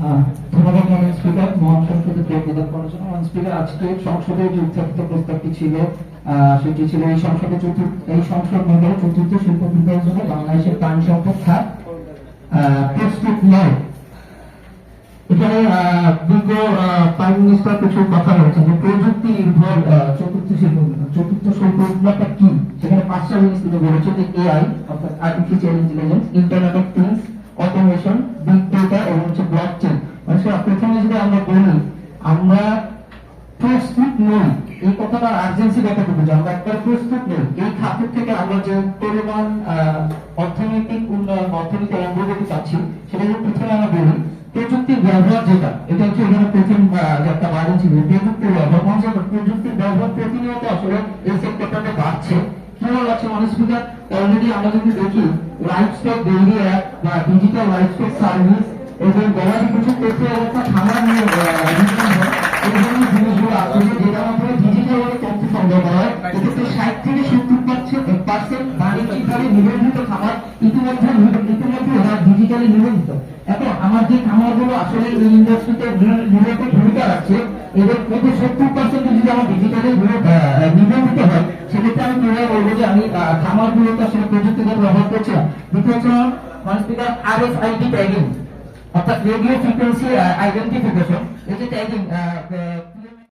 ধন্যবাদ জন্য বাংলাদেশের প্রাণী সম্পদ এখানে বিজ্ঞ প্রাইম মিনিস্টার কিছু কথা বলেছেন যে প্রযুক্তি নির্ভর চতুর্থ শিল্প। চতুর্থ শিল্প বিপ্লবটা কি? সেখানে পাঁচটা জিনিস তিনি বলেছেন যে এআই, অর্থাৎ artificial intelligence internet of things automation big data এবং হচ্ছে ব্লক প্রথমে যদি আমরা বলি, আমরা প্রস্তুত নই, এই কথাটা আর্জেন্সি কতটুকু যে আমরা একবার প্রস্তুত নই। এই খাতের থেকে আমরা যে পরিমাণ অর্থনৈতিক উন্নয়ন, অর্থনৈতিক অগ্রগতি পাচ্ছি, সেটা যদি প্রথমে আমরা বলি, প্রযুক্তির ব্যবহার যেটা, এটা হচ্ছে এখানে প্রথম একটা বাড়ি ছিল, প্রযুক্তির ব্যবহার। মানুষ প্রযুক্তির ব্যবহার প্রতিনিয়ত আসলে এই সেক্টরটাতে বাড়ছে। কীভাবে বাড়ছে মানুষ স্পিকার অলরেডি আমরা যদি দেখি লাইফ স্টক ডেইলি বা ডিজিটাল লাইফ স্টক সার্ভিস এবং গবাদি পশু তথ্য অবস্থা খামার নিয়ে। এই ধরনের জিনিসগুলো আসলে যেটার মাধ্যমে ডিজিটাল তথ্য সংগ্রহ করা হয়, এক্ষেত্রে ষাট থেকে সত্তর পার্সেন্ট বাণিজ্যিকভাবে নিবন্ধিত খামার ইতিমধ্যে ইতিমধ্যে ওরা ডিজিটালি নিবন্ধিত? এখন আমার যে খামারগুলো আসলে এই ইন্ডাস্ট্রিতে নিরত ভূমিকা রাখছে, এদের মধ্যে সত্তর পার্সেন্ট যদি আমার ডিজিটালি নিবন্ধিত হয়, সেক্ষেত্রে আমি কীভাবে বলব যে আমি খামারগুলোতে আসলে প্রযুক্তিগত ব্যবহার করছিলাম দ্বিতীয় হচ্ছে মানুষ আর এফ আইডি ট্যাগিং অর্থাৎ রেডিও ফ্রিকোয়েন্সি আইডেন্টিফিকেশন যে ট্যাগিং